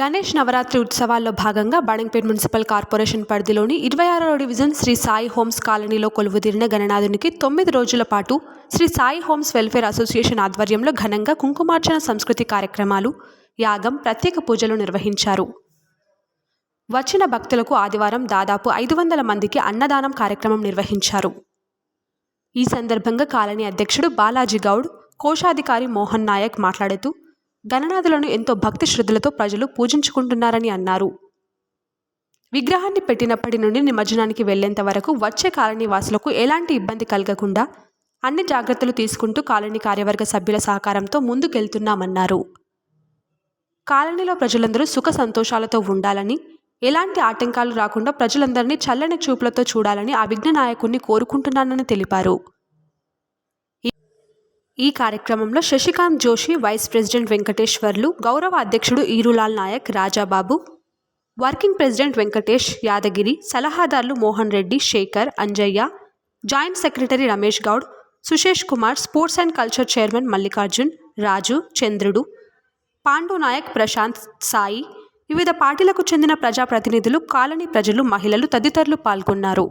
గణేష్ నవరాత్రి ఉత్సవాల్లో భాగంగా Badangpet municipal corporation పరిధిలోని ఇరవై ఆరో డివిజన్ శ్రీ సాయి హోమ్స్ కాలనీలో కొలువుదీరిన గణనాథునికి తొమ్మిది రోజుల పాటు Shri Sai homes welfare association ఆధ్వర్యంలో ఘనంగా కుంకుమార్చన సంస్కృతి కార్యక్రమాలు యాగం ప్రత్యేక పూజలు నిర్వహించారు. వచ్చిన భక్తులకు ఆదివారం దాదాపు ఐదు వందల మందికి అన్నదానం కార్యక్రమం నిర్వహించారు. ఈ సందర్భంగా కాలనీ అధ్యక్షుడు బాలాజీ గౌడ్ కోశాధికారి మోహన్ నాయక్ మాట్లాడుతూ గణనాథులను ఎంతో భక్తి శ్రద్ధలతో ప్రజలు పూజించుకుంటున్నారని అన్నారు. విగ్రహాన్ని పెట్టినప్పటి నుండి నిమజ్జనానికి వెళ్ళేంత వరకు వచ్చే కాలనీ వాసులకు ఎలాంటి ఇబ్బంది కలగకుండా అన్ని జాగ్రత్తలు తీసుకుంటూ కాలనీ కార్యవర్గ సభ్యుల సహకారంతో ముందుకెళ్తున్నామన్నారు. కాలనీలో ప్రజలందరూ సుఖ సంతోషాలతో ఉండాలని ఎలాంటి ఆటంకాలు రాకుండా ప్రజలందరినీ చల్లని చూపులతో చూడాలని ఆ విఘ్న నాయకుణ్ణి కోరుకుంటున్నానని తెలిపారు. ఈ కార్యక్రమంలో శశికాంత్ జోషి వైస్ ప్రెసిడెంట్ వెంకటేశ్వర్లు గౌరవ అధ్యక్షుడు ఈరులాల్ నాయక్ రాజాబాబు వర్కింగ్ ప్రెసిడెంట్ వెంకటేష్ యాదగిరి సలహాదారులు Mohan Reddy Shekhar Anjaiah joint secretary Ramesh Goud Sushesh Kumar sports and culture chairman Mallikarjun Raju Chandrudu Pandu Nayak Prashanth Sai వివిధ పార్టీలకు చెందిన ప్రజాప్రతినిధులు కాలనీ ప్రజలు మహిళలు తదితరులు పాల్గొన్నారు.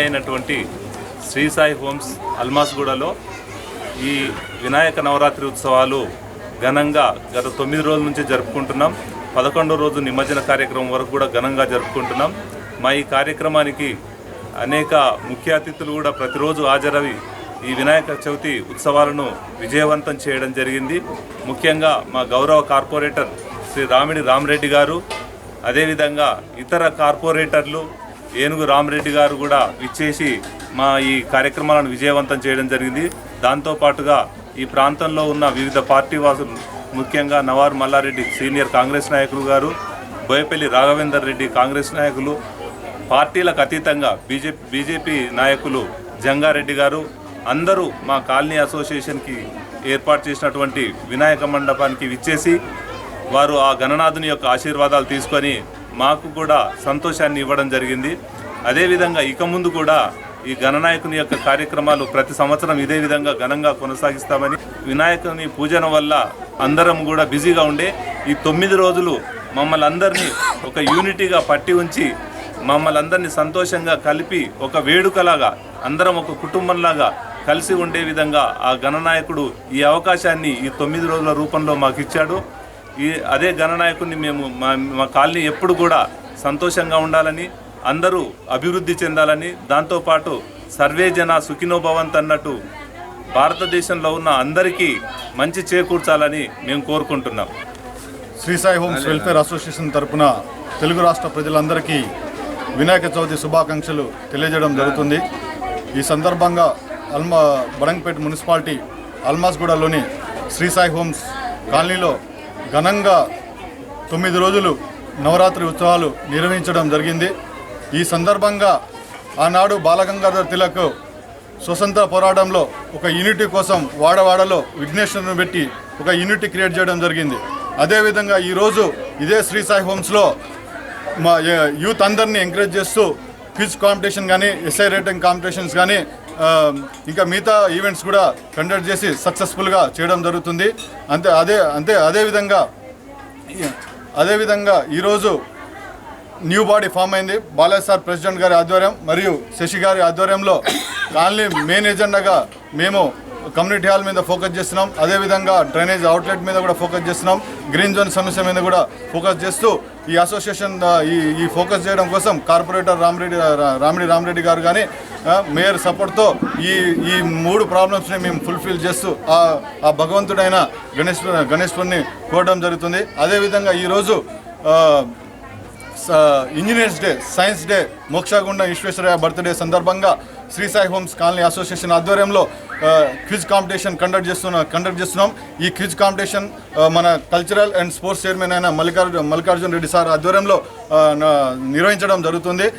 అయినటువంటి శ్రీ సాయి హోమ్స్ అల్మాస్గూడలో ఈ వినాయక నవరాత్రి ఉత్సవాలు ఘనంగా గత తొమ్మిది రోజుల నుంచి జరుపుకుంటున్నాం. పదకొండో రోజు నిమజ్జన కార్యక్రమం వరకు కూడా ఘనంగా జరుపుకుంటున్నాం. మా ఈ కార్యక్రమానికి అనేక ముఖ్య అతిథులు కూడా ప్రతిరోజు హాజరవి ఈ వినాయక చవితి ఉత్సవాలను విజయవంతం చేయడం జరిగింది. ముఖ్యంగా మా గౌరవ కార్పొరేటర్ శ్రీ రామిడి రామరెడ్డి గారు అదేవిధంగా ఇతర కార్పొరేటర్లు ఏనుగు రామరెడ్డి గారు కూడా ఇచ్చేసి మా ఈ కార్యక్రమాలను విజయవంతం చేయడం జరిగింది. దాంతోపాటుగా ఈ ప్రాంతంలో ఉన్న వివిధ పార్టీ వాసులు ముఖ్యంగా నవారు మల్లారెడ్డి సీనియర్ కాంగ్రెస్ నాయకులు గారు బోయపల్లి రాఘవేందర్ రెడ్డి కాంగ్రెస్ నాయకులు పార్టీలకు అతీతంగా బీజేపీ బీజేపీ నాయకులు జంగారెడ్డి గారు అందరూ మా కాలనీ అసోసియేషన్కి ఏర్పాటు చేసినటువంటి వినాయక మండపానికి విచ్చేసి వారు ఆ గణనాథుని యొక్క ఆశీర్వాదాలు తీసుకొని మాకు కూడా సంతోషాన్ని ఇవ్వడం జరిగింది. అదేవిధంగా ఇక ముందు కూడా ఈ గణనాయకుని యొక్క కార్యక్రమాలు ప్రతి సంవత్సరం ఇదే విధంగా ఘనంగా కొనసాగిస్తామని వినాయకుని పూజన వల్ల అందరం కూడా బిజీగా ఉండే ఈ తొమ్మిది రోజులు మమ్మల్ని అందరినీ ఒక యూనిటీగా పట్టి ఉంచి మమ్మల్ని అందరినీ సంతోషంగా కలిపి ఒక వేడుకలాగా అందరం ఒక కుటుంబంలాగా కలిసి ఉండే విధంగా ఆ గణనాయకుడు ఈ అవకాశాన్ని ఈ తొమ్మిది రోజుల రూపంలో మాకు ఇచ్చాడు ఈ అదే గణనాయకుడిని మేము మా మా కాలనీ ఎప్పుడు కూడా సంతోషంగా ఉండాలని అందరూ అభివృద్ధి చెందాలని దాంతోపాటు సర్వే జన సుఖినో భవంత్ అన్నట్టు భారతదేశంలో ఉన్న అందరికీ మంచి చేకూర్చాలని మేము కోరుకుంటున్నాం. Shri Sai homes welfare association తరపున తెలుగు రాష్ట్ర ప్రజలందరికీ వినాయక చవితి శుభాకాంక్షలు తెలియజేయడం జరుగుతుంది. ఈ సందర్భంగా అల్మా బడంగపేట మున్సిపాలిటీ అల్మాస్గూడలోని శ్రీ సాయి హోమ్స్ కాలనీలో ఘనంగా తొమ్మిది రోజులు నవరాత్రి ఉత్సవాలు నిర్వహించడం జరిగింది. ఈ సందర్భంగా ఆనాడు బాలగంగాధర్ తిలక్ స్వతంత్ర పోరాటంలో ఒక యూనిటీ కోసం వాడవాడలో విఘ్నేశ్వరుని పెట్టి ఒక యూనిటీ క్రియేట్ చేయడం జరిగింది. అదేవిధంగా ఈరోజు ఇదే శ్రీ సాయి హోమ్స్లో మా యూత్ అందరినీ ఎంకరేజ్ చేస్తూ క్విజ్ కాంపిటీషన్ కానీ ఎస్ఐ రేటింగ్ కాంపిటీషన్స్ కానీ ఇంకా మిగతా ఈవెంట్స్ కూడా కండక్ట్ చేసి సక్సెస్ఫుల్గా చేయడం జరుగుతుంది. అంతే అదే అంతే అదేవిధంగా అదేవిధంగా ఈరోజు న్యూ బాడీ ఫామ్ అయింది. బాలయ్య సార్ ప్రెసిడెంట్ గారి ఆధ్వర్యం మరియు శశి గారి ఆధ్వర్యంలో కాలనీ మెయిన్ ఎజెండాగా మేము కమ్యూనిటీ హాల్ మీద ఫోకస్ చేస్తున్నాం. అదేవిధంగా డ్రైనేజ్ అవుట్లెట్ మీద కూడా ఫోకస్ చేస్తున్నాం. గ్రీన్ జోన్ సమస్య మీద కూడా ఫోకస్ చేస్తూ ఈ అసోసియేషన్ ఈ ఈ ఫోకస్ చేయడం కోసం కార్పొరేటర్ రామరెడ్డి రామిడి రామరెడ్డి గారు కానీ మేయర్ సపోర్ట్తో ఈ ఈ మూడు ప్రాబ్లమ్స్ని మేము ఫుల్ఫిల్ చేస్తూ ఆ భగవంతుడైన గణేష్ గణేశ్వరుని కోరడం జరుగుతుంది. అదేవిధంగా ఈరోజు స- engineers day science day Mokshagundam Visvesvaraya birthday సందర్భంగా Shri Sai homes colony association ఆధ్వర్యంలో క్విజ్ కాంపిటీషన్ కండక్ట్ చేస్తున్న కండక్ట్ చేస్తున్నాం. ఈ క్విజ్ కాంపిటీషన్ మన కల్చరల్ అండ్ స్పోర్ట్స్ చైర్మన్ అయిన మల్లికార్జున మల్లికార్జున రెడ్డి సార్ ఆధ్వర్యంలో నిర్వహించడం జరుగుతుంది.